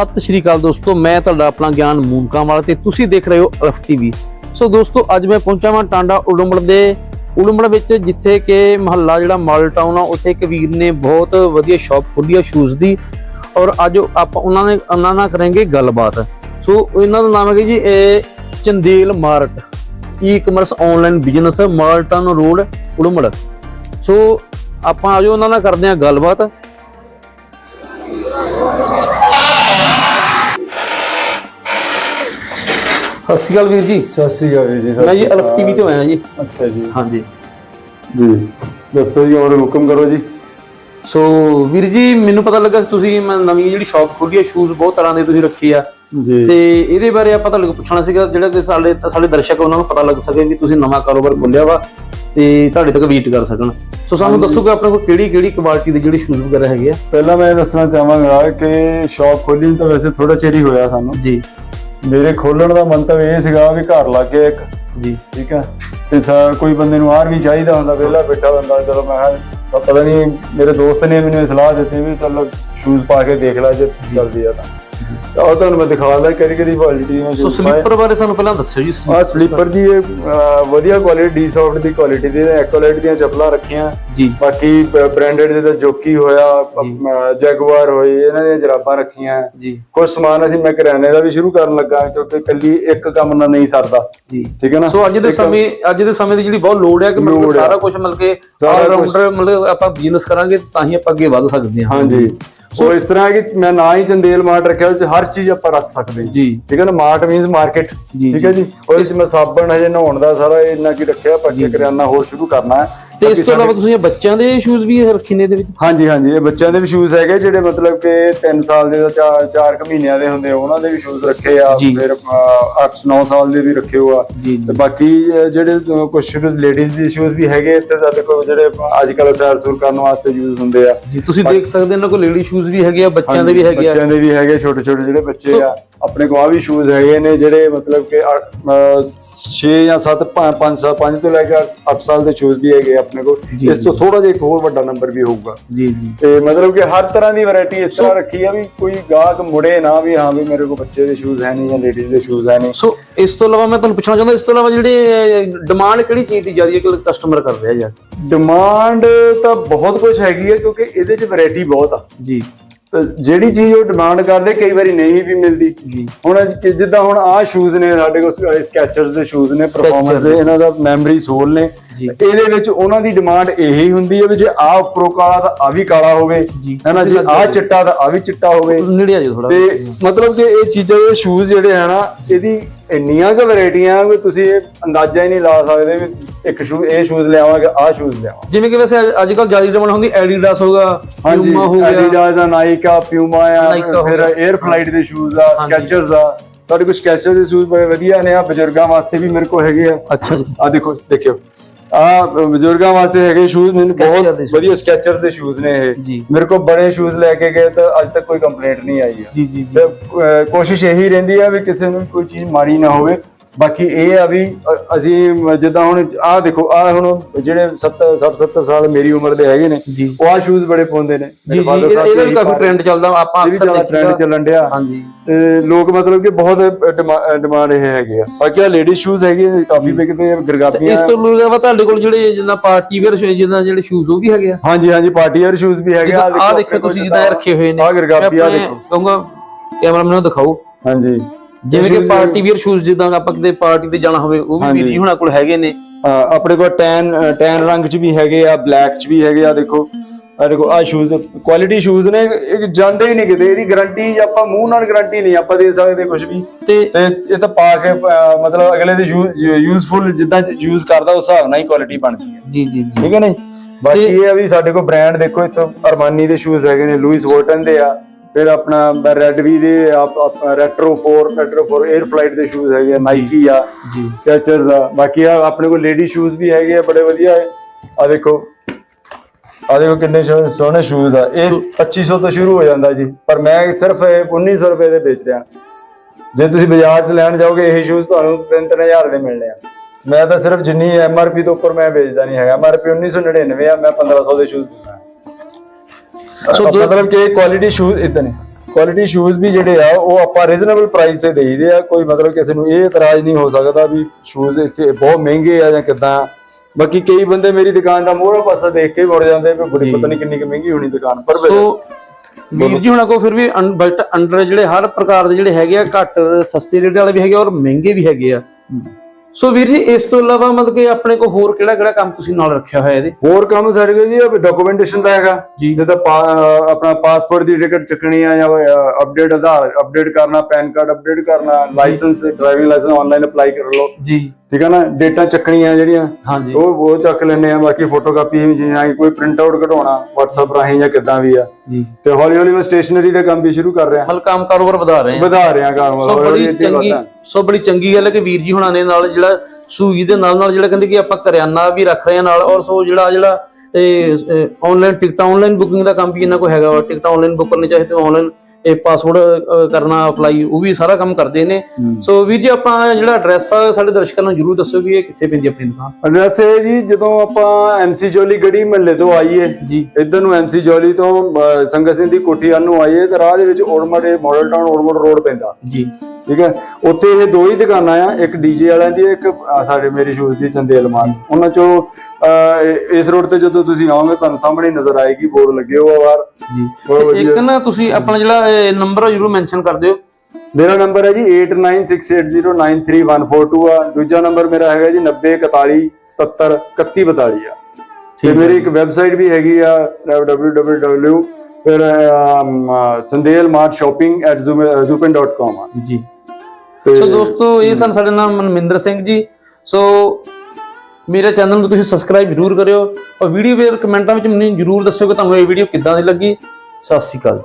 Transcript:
ਸਤਿ ਸ਼੍ਰੀ ਅਕਾਲ ਦੋਸਤੋ, ਮੈਂ ਤੁਹਾਡਾ ਆਪਣਾ ਗਿਆਨ ਮੂਨਕਾ ਵਾਲਾ ਤੇ ਤੁਸੀਂ ਦੇਖ ਰਹੇ ਹੋ ਅਲਫ ਟੀਵੀ। ਸੋ ਦੋਸਤੋ, ਅੱਜ ਮੈਂ ਪਹੁੰਚਾ ਹਾਂ ਟਾਂਡਾ ਉਡਮੜ ਦੇ ਉਡਮੜ ਵਿੱਚ ਜਿੱਥੇ ਕਿ ਮਹੱਲਾ ਜਿਹੜਾ ਮਾਲ ਟਾਊਨ ਆ, ਉੱਥੇ ਇੱਕ ਵੀਰ ਨੇ ਬਹੁਤ ਵਧੀਆ ਸ਼ਾਪ ਖੋਲੀ ਆ ਸ਼ੂਜ਼ ਦੀ ਔਰ ਅੱਜ ਆਪਾਂ ਉਹਨਾਂ ਨੇ, ਉਹਨਾਂ ਨਾਲ ਕਰਾਂਗੇ ਗੱਲਬਾਤ। ਸੋ ਇਹਨਾਂ ਦਾ ਨਾਮ ਹੈ ਜੀ, ਇਹ Chandel mart e commerce online business mall town road Urmar so ਆਪਾਂ ਆਜੋ ਉਹਨਾਂ ਨਾਲ ਕਰਦੇ ਹਾਂ ਗੱਲਬਾਤ। ਸਤਿ ਸ਼੍ਰੀ ਅਕਾਲ ਵੀਰ ਜੀ। ਸਤਿ ਸ਼੍ਰੀ ਅਕਾਲ ਵੀਰ ਜੀ ਸਤਿ ਮੈਂ ਜੀ ਸ਼੍ਰੀ ਅਲਫ ਟੀਵੀ ਤੋਂ ਆਇਆ ਜੀ। ਅੱਛਾ ਜੀ। ਹਾਂਜੀ। ਜੀ। ਦੱਸੋ ਜੀ ਹੋਰ ਹੁਕਮ ਕਰੋ ਜੀ। ਸੋ ਵੀਰ ਜੀ ਮੈਨੂੰ ਪਤਾ ਲੱਗਾ ਸੀ ਤੁਸੀਂ ਮੈਂ ਨਵੀਂ ਜਿਹੜੀ ਸ਼ਾਪ ਖੋਲੀ ਹੈ ਸ਼ੂਜ਼ ਬਹੁਤ ਤਰ੍ਹਾਂ ਦੇ ਤੁਸੀਂ ਰੱਖੇ ਆ। ਜੀ। ਤੇ ਇਹਦੇ ਬਾਰੇ ਆਪਾਂ ਤੁਹਾਨੂੰ ਪੁੱਛਣਾ ਸੀਗਾ ਜਿਹੜਾ ਕਿ ਸਾਡੇ ਸਾਡੇ ਦਰਸ਼ਕ ਉਹਨਾਂ ਨੂੰ ਪਤਾ ਲੱਗ ਸਕੇ ਵੀ ਤੁਸੀਂ ਨਵਾਂ ਕਾਰੋਬਾਰ ਖੋਲਿਆ ਵਾ ਤੇ ਤੁਹਾਡੇ ਤੱਕ ਵਿਜ਼ਿਟ ਕਰ ਸਕਣ। ਸੋ ਸਾਨੂੰ ਦੱਸੋ ਕਿ ਆਪਣੇ ਕੋਲ ਕਿਹੜੀ ਕਿਹੜੀ ਕੁਆਲਿਟੀ ਦੇ ਜਿਹੜੇ ਸ਼ੂਜ਼ ਵਗੈਰਾ ਹੈਗੇ ਆ? ਪਹਿਲਾਂ ਮੈਂ ਇਹ ਦੱਸਣਾ ਚਾਹਾਂਗਾ ਕਿ ਸ਼ਾਪ ਖੋਲੀ ਨੂੰ ਤਾਂ ਵੈਸੇ ਥੋੜਾ ਚਿਰ ਹੀ ਹੋਇਆ ਸਾਨੂੰ। ਜੀ। ਮੇਰੇ ਖੋਲਣ ਦਾ ਮੰਤਵ ਇਹ ਸੀਗਾ ਵੀ ਘਰ ਲੱਗੇ ਇੱਕ। ਜੀ। ਠੀਕ ਹੈ? ਤੇ ਸਰ ਕੋਈ ਬੰਦੇ ਨੂੰ ਆਰ ਵੀ ਚਾਹੀਦਾ ਹੁੰਦਾ ਵਿਹਲਾ ਬੈਠਾ ਹੁੰਦਾ ਚਲੋ ਮੈਂ ਪਤਾ ਨਹੀਂ ਮੇਰੇ ਦੋਸਤ ਨੇ ਮੈਨੂੰ ਇਹ ਸਲਾਹ ਦਿੱਤੀ ਵੀ ਚਲੋ ਸ਼ੂਜ਼ ਪਾ ਕੇ ਦੇਖ ਲੈ ਜੇ। ਚੱਲਦੀ ਆ ਤਾਂ। ਉਹ ਤੁਹਾਨੂੰ ਮੈਂ ਦਿਖਾਉਂਦਾ ਕਿਹੜੀ ਕਿਹੜੀ ਕੁਆਲਿਟੀ ਦੇ ਸੋ ਸਲੀਪਰ ਬਾਰੇ ਸਾਨੂੰ ਪਹਿਲਾਂ ਦੱਸਿਓ ਜੀ ਆ ਸਲੀਪਰ ਜੀ ਇਹ ਅਹ, ਵਧੀਆ ਕੁਆਲਿਟੀ ਡੀ ਸੌਫਟ ਦੀ ਕੁਆਲਿਟੀ ਦੀ ਐਕੋਲਾਈਟ ਦੀਆਂ ਚੱਪਲਾਂ ਰੱਖੀਆਂ। ਜੀ। ਬਾਕੀ ਬ੍ਰਾਂਡਡ ਜਿਹਦਾ ਜੋਕੀ ਹੋਇਆ ਜੈਗਵਾਰ ਹੋਈ ਇਹਨਾਂ ਦੀਆਂ ਜਰਾਬਾਂ ਰੱਖੀਆਂ। ਜੀ। ਕੁਝ ਸਮਾਨ ਅਸੀਂ ਮੈਂ ਕਰਿਆਨੇ ਦਾ ਵੀ ਸ਼ੁਰੂ ਕਰਨ ਲੱਗਾ ਕਿਉਂਕਿ ਕੱਲੀ ਇੱਕ ਕੰਮ ਨਾਲ ਨਹੀਂ ਸਰਦਾ। ਜੀ। ਠੀਕ ਹੈ ਨਾ? ਸੋ ਅੱਜ ਦੇ ਇੱਕ- ਸਮੇਂ ਅੱਜ ਦੇ ਸਮੇਂ ਦੀ ਜਿਹੜੀ ਬਹੁਤ ਲੋੜ ਹੈ ਕਿ ਮਤਲਬ ਲੋੜ ਹੈ। ਸਾਰਾ ਕੁਝ ਮਿਲ ਕੇ ਸਾਰਾ ਆਲ ਕੁਛ। ਰਾਉਂਡਰ ਮਤਲਬ ਆਪਾਂ ਬਿਜ਼ਨਸ ਕਰਾਂਗੇ ਤਾਂ ਹੀ ਆਪਾਂ ਅੱਗੇ ਵਧ ਸਕਦੇ ਹਾਂ। ਹਾਂਜੀ। ਸੋ ਇਸ ਤਰ੍ਹਾਂ ਹੈ ਕਿ ਮੈਂ ਨਾ ਹੀ ਚੰਦੇਲ ਮਾਰਟ ਰੱਖਿਆ ਉਹ 'ਚ ਹਰ ਚੀਜ਼ ਆਪਾਂ ਰੱਖ ਸਕਦੇ ਹਾਂ। ਜੀ। ਠੀਕ ਹੈ ਨਾ? Mart means market. ਠੀਕ ਹੈ ਜੀ। ਉਹਦੇ ਵਿੱਚ ਮੈਂ ਸਾਬਣ ਹਜੇ ਨਹਾਉਣ ਦਾ ਸਾਰਾ ਇੰਨਾ ਕੀ ਰੱਖਿਆ ਬਾਕੀ ਕਰਿਆਨਾ ਹੋਰ ਸ਼ੁਰੂ ਕਰਨਾ ਹੈ। ਤੇ ਇਸ ਤੋਂ ਇਲਾਵਾ ਤੁਸੀਂ ਇਹ ਬੱਚਿਆਂ ਦੇ ਸ਼ੂਜ਼ ਵੀ ਰੱਖੇ ਨੇ ਇਹਦੇ ਵਿੱਚ? ਹਾਂਜੀ ਹਾਂਜੀ ਇਹ ਬੱਚਿਆਂ ਦੇ ਵੀ ਸ਼ੂਜ਼ ਹੈਗੇ ਜਿਹੜੇ ਮਤਲਬ ਕਿ 3 ਸਾਲ ਦੇ ਜਾਂ 4 4 ਕੁ ਮਹੀਨਿਆਂ ਦੇ ਹੁੰਦੇ ਉਹਨਾਂ ਦੇ ਵੀ ਸ਼ੂਜ਼ ਰੱਖੇ ਆ। ਫਿਰ 8 9 ਸਾਲ ਦੇ ਵੀ ਰੱਖੇ ਹੋ ਆ ਜੀ। ਤੇ ਬਾਕੀ ਜਿਹੜੇ ਕੁਝ ਸ਼ੂਜ਼ ਲੇਡੀਜ਼ ਦੇ ਸ਼ੂਜ਼ ਵੀ ਹੈਗੇ ਇੱਥੇ ਸਾਡੇ ਕੋਲ ਜਿਹੜੇ ਅੱਜ ਕੱਲ੍ਹ ਸੈਰ ਸੂਰ ਕਰਨ ਵਾਸਤੇ ਯੂਜ਼ ਹੁੰਦੇ ਆ। ਜੀ ਤੁਸੀਂ ਦੇਖ ਸਕਦੇ ਇਹਨਾਂ ਕੋਲ ਲੇਡੀ ਸ਼ੂਜ਼ ਵੀ ਹੈਗੇ ਆ ਬੱਚਿਆਂ ਦੇ ਵੀ ਹੈਗੇ ਆ। ਬੱਚਿਆਂ ਦੇ ਵੀ ਹੈਗੇ ਛੋਟੇ ਛੋਟੇ ਜਿਹੜੇ ਬੱਚੇ ਆ। ਆਪਣੇ ਕੋਲ ਆ ਵੀ ਸ਼ੂਜ਼ ਹੈਗੇ ਨੇ ਜਿਹੜੇ ਮਤਲਬ ਕਿ 6 ਜਾਂ 7 5 5 ਤੋਂ ਲੈ ਕੇ 8 ਸਾਲ ਦੇ ਸ਼ੂਜ਼ ਵੀ ਹੈਗੇ ਆਪਣੇ ਕੋਲ। ਇਸ ਤੋਂ ਥੋੜਾ ਜਿਹਾ ਇੱਕ ਹੋਰ ਵੱਡਾ ਨੰਬਰ ਵੀ ਹੋਊਗਾ। ਜੀ ਜੀ। ਤੇ ਮਤਲਬ ਕਿ ਹਰ ਤਰ੍ਹਾਂ ਦੀ ਵੈਰਾਈਟੀ ਇਸ ਤਰ੍ਹਾਂ ਰੱਖੀ ਆ ਵੀ ਕੋਈ ਗਾਹਕ ਮੁੜੇ ਨਾ ਵੀ ਹਾਂ ਵੀ ਮੇਰੇ ਕੋਲ ਬੱਚੇ ਦੇ ਸ਼ੂਜ਼ ਹੈ ਨਹੀਂ ਜਾਂ ਲੇਡੀਜ਼ ਦੇ ਸ਼ੂਜ਼ ਹੈ ਨਹੀਂ ਸੋ ਇਸ ਤੋਂ ਇਲਾਵਾ ਮੈਂ ਤੁਹਾਨੂੰ ਪੁੱਛਣਾ ਚਾਹੁੰਦਾ ਇਸ ਤੋਂ ਇਲਾਵਾ ਜਿਹੜੇ ਡਿਮਾਂਡ ਕਿਹੜੀ ਚੀਜ਼ ਦੀ ਜ਼ਿਆਦਾ ਕਿ ਕਸਟਮਰ ਕਰ ਰਿਹਾ ਯਾਰ? ਡਿਮਾਂਡ ਤਾਂ ਬਹੁਤ ਕੁਝ ਹੈਗੀ ਹੈ ਕਿਉਂਕਿ ਇਹਦੇ 'ਚ ਵੈਰਾਈਟੀ ਬਹੁਤ ਆ। ਜੀ। ਤੇ ਜਿਹੜੀ ਚੀਜ਼ ਉਹ ਡਿਮਾਂਡ ਕਰਦੇ ਕਈ ਵਾਰੀ ਨਹੀਂ ਵੀ ਮਿਲਦੀ। ਹੁਣ ਕਿ- ਜਿੱਦਾਂ ਹੁਣ ਆਹ ਸ਼ੂਜ਼ ਨੇ ਸਾਡੇ ਕੋਲ ਸਕੈਚਰਸ ਦੇ ਸ਼ੂਜ਼ ਨੇ ਪਰਫਾਰਮੈਂਸ ਦੇ ਇਹਨਾਂ ਦਾ ਮੈਮਰੀ ਸੋਲ ਨੇ। ਇਹਦੇ ਵਿੱਚ ਉਹਨਾਂ ਦੀ ਡਿਮਾਂਡ ਇਹੀ ਹੁੰਦੀ ਹੈ ਵੀ ਜੇ ਆਹ ਉੱਪਰੋਂ ਕਾਲਾ ਤਾਂ ਆ ਵੀ ਕਾਲਾ ਹੋਵੇ। ਹੈਨਾ ਜੇ ਆਹ ਚਿੱਟਾ ਤਾਂ ਆ ਵੀ ਚਿੱਟਾ ਹੋਵੇ। ਨੇੜੇ ਆ ਜੀ ਥੋੜਾ ਤੇ ਮਤਲਬ ਕਿ ਇਹ ਚੀਜ਼ਾਂ ਇਹ ਸ਼ੂਜ਼ ਜਿਹੜੇ ਹੈ ਨਾ ਇਹਦੀ ਇੰਨੀਆਂ ਕੁ ਵੈਰਾਈਟੀਆਂ ਕਿ ਤੁਸੀਂ ਇਹ ਅੰਦਾਜ਼ਾ ਹੀ ਨਹੀਂ ਲਾ ਸਕਦੇ ਵੀ ਇੱਕ ਸ਼ੂ ਇਹ ਸ਼ੂਜ਼ ਲਿਆਵਾਂਗੇ ਆਹ ਸ਼ੂਜ਼ ਲਿਆਵਾਂਗੇ। ਜਿਵੇਂ ਕਿ ਵੈਸੇ ਅੱਜ ਕੱਲ ਜ਼ਿਆਦਾ ਡਿਮਾਂਡ ਹੁੰਦੀ ਐਡੀਡਾਸ ਹੋਗਾ ਪਿਊਮਾ ਹੋ ਗਿਆ। ਐਡੀਡਾਸ ਦਾ ਨਾਈਕਾ ਪਿਊਮਾ ਆ ਫਿਰ। 에ਅਰ ਫਲਾਈਟ ਦੇ ਸ਼ੂਜ਼ ਆ। ਸਕੈਚਰਸ ਆ। ਤੁਹਾਡੇ ਕੋਲ ਸਕੈਚਰਸ ਦੇ ਸ਼ੂਜ਼ ਬੜੇ ਵਧੀਆ ਨੇ ਆ ਬਜ਼ੁਰਗਾਂ ਵਾਸਤੇ ਵੀ ਮੇਰੇ ਕੋਲ ਹੈਗੇ ਆ। ਅੱਛਾ। ਆ ਦੇਖੋ ਦੇਖਿਓ। ਆ ਬਜ਼ੁਰਗਾਂ ਵਾਸਤੇ ਹੈਗੇ ਸ਼ੂਜ਼ ਮੈਨੂੰ ਬਹੁਤ। ਵਧੀਆ ਸਕੈਚਰਸ ਦੇ ਸ਼ੂਜ਼ ਨੇ ਇਹ। ਮੇਰੇ ਕੋਲ ਬੜੇ ਸ਼ੂਜ਼ ਲੈ ਕੇ ਗਏ ਤਾਂ ਅੱਜ ਤੱਕ ਕੋਈ ਕੰਪਲੇਂਟ ਨਹੀਂ ਆਈ ਆ ਜੀ ਜੀ ਕੋਸ਼ਿਸ਼ ਇਹੀ ਰਹਿੰਦੀ ਆ ਵੀ ਕਿਸੇ ਨੂੰ ਕੋਈ ਚੀਜ਼ ਮਾੜੀ ਨਾ ਹੋਵੇ ਬਾਕੀ ਇਹ ਆ ਵੀ ਅ- ਅਸੀਂ ਜਿੱਦਾਂ ਹੁਣ ਆਹ ਦੇਖੋ ਆਹ ਹੁਣ ਜਿਹੜੇ 70 60 70 ਸਾਲ ਮੇਰੀ ਉਮਰ ਦੇ ਹੈਗੇ ਨੇ ਜੀ। ਉਹ ਆ ਸ਼ੂਜ਼ ਬੜੇ ਪਾਉਂਦੇ ਨੇ। ਜੀ ਜੀ father ਇਹਦਾ ਸਾਹਿਬ ਇਹਦਾ ਵੀ ਕਾਫੀ ਪਾ ਰਹੇ। ਟ੍ਰੈਂਡ ਚੱਲਦਾ ਆਪਾਂ ਇਹ ਵੀ ਅਕਸਰ ਜ਼ਿਆਦਾ ਦੇਖੀਦਾ। ਟ੍ਰੈਂਡ ਚੱਲਣ ਡਿਆ। ਹਾਂਜੀ। ਤੇ ਲੋਕ ਮਤਲਬ ਕਿ ਬਹੁਤ ਡਿਮਾਂਡ ਇਹ ਹੈਗੇ ਆ। ਬਾਕੀ ਆ ਲੇਡੀ ਸ਼ੂਜ਼ ਹੈਗੇ ਆ, ਕਾਫੀ ਵਿਕਦੇ ਆ ਤੇ ਗਰਗਾਪੀਆਂ ਇਸ ਤੋਂ ਇਲਾਵਾ ਤੁਹਾਡੇ ਕੋਲ ਜਿਹੜੇ ਜਿੱਦਾਂ ਪਾਰਟੀ ਵੇਅਰ ਜਿੱਦਾਂ ਜਿਹੜੇ ਸ਼ੂਜ਼ ਉਹ ਵੀ ਹੈਗੇ ਆ? ਹਾਂਜੀ ਹਾਂਜੀ ਪਾਰਟੀ ਵੇਅਰ ਸ਼ੂਜ਼ ਵੀ ਹੈਗੇ ਆਹ ਦੇਖੋ ਤੁਸੀਂ ਜਿੱਦਾਂ ਇਹ ਰੱਖੇ ਹੋਏ ਨੇ। ਆ ਗਰਗਾਪੀ ਆ ਮੈਂ ਦੇਖੋ। ਕਹੂੰਗਾ ਕੈਮਰਾ ਮੈਨੂੰ ਦਿਖਾਓ। ਹਾਂਜੀ। ਜਿਵੇਂ ਕਿ ਪਾਰਟੀ ਵੇਅਰ ਸ਼ੂਜ਼ ਜਿੱਦਾਂ ਆਪਾਂ ਕਿਤੇ ਪਾਰਟੀ ਤੇ ਜਾਣਾ ਹੋਵੇ ਉਹ ਵੀ। ਵੀਰ ਜੀ ਹੁਣਾਂ ਕੋਲ ਹੈਗੇ ਨੇ। ਆਪਣੇ ਕੋਲ ਟੈਨ ਟੈਨ ਰੰਗ ਚ ਵੀ ਹੈਗੇ ਆ ਬਲੈਕ ਚ ਵੀ ਹੈਗੇ ਆ ਦੇਖੋ। ਆ ਦੇਖੋ ਆ ਸ਼ੂਜ਼ ਕੁਆਲਿਟੀ ਸ਼ੂਜ਼ ਨੇ ਇਹ ਜਾਂਦੇ ਹੀ ਨਹੀਂ ਕਿਤੇ ਇਹਦੀ ਗਾਰੰਟੀ ਆਪਾਂ ਮੂੰਹ ਨਾਲ ਗਾਰੰਟੀ ਨਹੀਂ ਆਪਾਂ ਦੇ ਸਕਦੇ ਕੁਝ ਵੀ। ਤੇ ਇਹ ਤਾਂ ਪਾ ਕੇ ਮਤਲਬ ਅਗਲੇ ਦੇ ਯੂਜ਼ਫੁਲ ਜਿੱਦਾਂ ਯੂਜ਼ ਕਰਦਾ ਉਸ ਹਿਸਾਬ ਨਾਲ ਹੀ ਕੁਆਲਿਟੀ ਬਣਦੀ ਹੈ। ਜੀ ਜੀ ਠੀਕ ਹੈ ਨਾ? ਬਾਕੀ ਇਹ ਆ ਵੀ ਸਾਡੇ ਕੋਲ ਬ੍ਰਾਂਡ ਦੇਖੋ ਇੱਥੋਂ ਅਰਮਾਨੀ ਦੇ ਸ਼ੂਜ਼ ਹੈਗੇ ਨੇ ਲੂਇਸ ਵੋਟਨ ਦੇ ਆ ਫਿਰ ਆਪਣਾ ਰੈਡਵੀ ਦੇ ਰੈਟਰੋ 4 ਰੈਟਰੋ 4 에ਅਰ ਫਲਾਈਟ ਦੇ ਸ਼ੂਜ਼ ਹੈਗੇ ਆ ਨਾਈਕੀ ਆ ਜੀ। ਸਕੈਚਰਸ ਆ। ਬਾਕੀ ਆ ਆਪਣੇ ਕੋਲ ਲੇਡੀ ਸ਼ੂਜ਼ ਵੀ ਹੈਗੇ ਆ ਬੜੇ ਵਧੀਆ ਆ। ਦੇਖੋ ਆ ਦੇਖੋ ਕਿੰਨੇ ਸੋਹਣੇ ਸ਼ੂਜ਼ ਆ। ਇਹ 2500 ਤੋਂ ਸ਼ੁਰੂ ਹੋ ਜਾਂਦਾ ਜੀ ਪਰ ਮੈਂ ਸਿਰਫ ਇਹ 1900 ਰੁਪਏ ਦੇ ਵੇਚ ਰਿਹਾ। ਜੇ ਤੁਸੀਂ ਬਾਜ਼ਾਰ 'ਚ ਲੈਣ ਜਾਓਗੇ ਇਹ ਸ਼ੂਜ਼ ਤੁਹਾਨੂੰ 3-3000 ਦੇ ਮਿਲਣੇ ਆ। ਮੈਂ ਤਾਂ ਸਿਰਫ ਜਿੰਨੀ ਐਮਆਰਪੀ ਤੋਂ ਉੱਪਰ ਮੈਂ ਵੇਚਦਾ ਨਹੀਂ ਹੈਗਾ। ਐਮਆਰਪੀ 1999 ਆ ਮੈਂ 1500 ਦੇ ਸ਼ੂਜ਼ ਦਿੰਦਾ। ਸੋ ਮਤਲਬ ਕਿ ਕੁਆਲਿਟੀ ਸ਼ੂਜ਼ ਇਦਾਂ ਨੇ। ਕੁਆਲਿਟੀ ਸ਼ੂਜ਼ ਵੀ ਜਿਹੜੇ ਆ ਉਹ ਆਪਾਂ ਰੀਜ਼ਨੇਬਲ ਪ੍ਰਾਈਸ ਤੇ ਦੇਈਦੇ ਆ। ਕੋਈ ਮਤਲਬ ਕਿਸੇ ਨੂੰ ਇਹ ਇਤਰਾਜ਼ ਨਹੀਂ ਹੋ ਸਕਦਾ ਵੀ ਸ਼ੂਜ਼ ਇੱਥੇ ਬਹੁਤ ਮਹਿੰਗੇ ਆ ਜਾਂ ਕਿਦਾਂ। ਬਾਕੀ ਕਈ ਬੰਦੇ ਮੇਰੀ ਦੁਕਾਨ ਦਾ ਮੋਹਰਾ ਪਾਸਾ ਦੇਖ ਕੇ ਮੁੜ ਜਾਂਦੇ ਵੀ ਬੜੀ ਪਤਾ ਨਹੀਂ ਕਿੰਨੀ ਕੁ ਮਹਿੰਗੀ ਹੋਣੀ ਦੁਕਾਨ ਪਰ ਸੋ ਵੀਰ ਜੀ ਹੁਣਾਂ ਕੋ ਫਿਰ ਵੀ ਬਜਟ ਅੰਡਰ ਜਿਹੜੇ ਹਰ ਪ੍ਰਕਾਰ ਦੇ ਜਿਹੜੇ ਹੈਗੇ ਆ ਘੱਟ ਸਸਤੇ ਰੇਟ ਵਾਲੇ ਵੀ ਹੈਗੇ ਔਰ ਮਹਿੰਗੇ ਵੀ ਹੈਗੇ ਆ। ਸੋ ਵੀਰ ਜੀ ਇਸ ਤੋਂ ਇਲਾਵਾ ਮਤਲਬ ਕਿ ਆਪਣੇ ਕੋ ਹੋਰ ਕਿਹੜਾ ਕਿਹੜਾ ਕੰਮ ਤੁਸੀਂ ਨਾਲ ਰੱਖਿਆ ਹੋਇਆ ਇਹਦੇ? ਹੋਰ ਕੰਮ ਸਾਡੇ ਕੋਲ ਜੀ ਡਾਕੂਮੈਂਟੇਸ਼ਨ ਦਾ ਹੈਗਾ। ਜਿੱਦਾਂ ਆਪਣਾ ਪਾਸਪੋਰਟ ਦੀ ਟਿਕਟ ਚੱਕਣੀ ਆ ਜਾਂ ਅਪਡੇਟ ਆਧਾਰ ਅਪਡੇਟ ਕਰਨਾ ਪੈਨ ਕਾਰਡ ਅਪਡੇਟ ਕਰਨਾ licence driving licence online apply ਕਰ ਲਓ। ਜੀ। ਠੀਕ ਹੈ ਨਾ ਡੇਟਾ ਚੱਕਣੀਆਂ ਜਿਹੜੀਆਂ ਹਾਂਜੀ। ਉਹ ਉਹ ਚੱਕ ਲੈਣੇ ਆ ਬਾਕੀ ਫੋਟੋਕਾਪੀ ਜਿਵੇਂ ਕੋਈ ਪ੍ਰਿੰਟ ਆਊਟ ਕਢਾਉਣਾ WhatsApp ਰਾਹੀਂ ਜਾਂ ਕਿੱਦਾਂ ਵੀ ਆ। ਜੀ। ਤੇ ਹੌਲੀ ਹੌਲੀ ਮੈਂ ਸਟੇਸ਼ਨਰੀ ਦਾ ਕੰਮ ਵੀ ਸ਼ੁਰੂ ਕਰ ਰਿਹਾ। ਮਤਲਬ ਕੰਮ ਕਾਰੋਬਾਰ ਵਧਾ ਰਹੇ ਆ। ਵਧਾ ਰਿਹਾ ਕੰਮ ਸੋ ਬੜੀ ਚੰਗੀ। ਸੋ ਬੜੀ ਚੰਗੀ ਗੱਲ ਹੈ ਕਿ ਵੀਰ ਜੀ ਹੁਣਾਂ ਨੇ ਨਾਲ ਜਿਹੜਾ ਸੂਈ ਦੇ ਨਾਲ ਨਾਲ ਜਿਹੜਾ ਕਹਿੰਦੇ ਕਿ ਆਪਾਂ ਕਰਿਆਨਾ ਵੀ ਰੱਖ ਰਹੇ ਹਾਂ ਨਾਲ ਔਰ ਸੋ ਜਿਹੜਾ ਜਿਹੜਾ ਇਹ ਆਨਲਾਈਨ ਟਿਕਟ ਆਨਲਾਈਨ ਬੁਕਿੰਗ ਦਾ ਕੰਮ ਵੀ ਇਹਨਾਂ ਕੋ ਹੈਗਾ ਵਾ। ਟਿਕਟ ਆਨਲਾਈਨ ਬੁੱਕ ਕਰਨੀ ਚਾਹੇ ਤੇ ਆਨਲਾਈਨ ਇਹ ਪਾਸਵਰਡ ਕਰਨਾ ਅਪਲਾਈ ਉਹ ਵੀ ਸਾਰਾ ਕੰਮ ਕਰਦੇ ਨੇ। ਸੋ ਵੀਰ ਜੀ ਆਪਾਂ ਜਿਹੜਾ ਐਡਰੈਸ ਆ ਸਾਡੇ ਦਰਸ਼ਕਾਂ ਨੂੰ ਜਰੂਰ ਦੱਸੋ ਵੀ ਇਹ ਕਿੱਥੇ ਪੈਂਦੀ ਆਪਣੀ ਦੁਕਾਨ। ਐਡਰੈਸ ਇਹ ਜੀ ਜਦੋਂ ਆਪਾਂ ਐਮਸੀ ਜੋਲੀ ਗੜੀ ਮਹੱਲੇ ਤੋਂ ਆਈਏ ਜੀ। ਇੱਧਰ ਨੂੰ ਐਮਸੀ ਜੋਲੀ ਤੋਂ ਸੰਗਤ ਸਿੰਘ ਦੀ ਕੋਠੀ ਵੱਲ ਨੂੰ ਆਈਏ ਤੇ ਰਾਹ ਦੇ ਵਿੱਚ Urmar model town Urmar road ਪੈਂਦਾ। ਜੀ। ਠੀਕ ਹੈ? ਉੱਥੇ ਇਹ ਦੋ ਹੀ ਦੁਕਾਨਾਂ ਆ ਇੱਕ ਡੀਜੇ ਵਾਲਿਆਂ ਦੀ ਇੱਕ ਸਾਡੇ ਮੇਰੀ ਸ਼ੂਜ਼ ਦੀ ਚੰਦੇਲ ਮਾਨ ਉਹਨਾਂ ਚੋਂ ਇਸ ਰੋਡ ਤੇ ਜਦੋਂ ਤੁਸੀਂ ਆਓਗੇ ਤੁਹਾਨੂੰ ਸਾਹਮਣੇ ਨਜ਼ਰ ਆਏਗੀ ਬੋਰਡ ਲੱਗੇ ਹੋਆ ਬਾਹਰ। ਜੀ। ਇੱਕ ਨਾ ਤੁਸੀਂ ਆਪਣਾ ਜਿਹੜਾ ਨੰਬਰ ਜਰੂਰ ਮੈਂਸ਼ਨ ਕਰ ਦਿਓ। ਮੇਰਾ ਨੰਬਰ ਹੈ ਜੀ 8968093142 ਆ। ਦੂਜਾ ਨੰਬਰ ਮੇਰਾ ਹੈਗਾ ਜੀ 9041773142 ਆ। ਤੇ ਮੇਰੀ ਇੱਕ ਵੈਬਸਾਈਟ ਵੀ ਹੈਗੀ ਆ www ਫਿਰ chandelmartshopping@zupin.com ਆ। ਜੀ। ਸੋ ਦੋਸਤੋ, ਇਹ ਸਨ ਸਾਡੇ ਨਾਲ ਮਨਮਿੰਦਰ ਸਿੰਘ ਜੀ। ਸੋ ਮੇਰੇ ਚੈਨਲ ਨੂੰ ਤੁਸੀਂ ਸਬਸਕ੍ਰਾਈਬ ਜ਼ਰੂਰ ਕਰਿਓ। ਔਰ ਵੀਡੀਓ ਵੇਰ ਕਮੈਂਟਾਂ ਵਿੱਚ ਮੈਨੂੰ ਜ਼ਰੂਰ ਦੱਸਿਓ ਕਿ ਤੁਹਾਨੂੰ ਇਹ ਵੀਡੀਓ ਕਿੱਦਾਂ ਦੀ ਲੱਗੀ। ਸਤਿ ਸ਼੍ਰੀ ਅਕਾਲ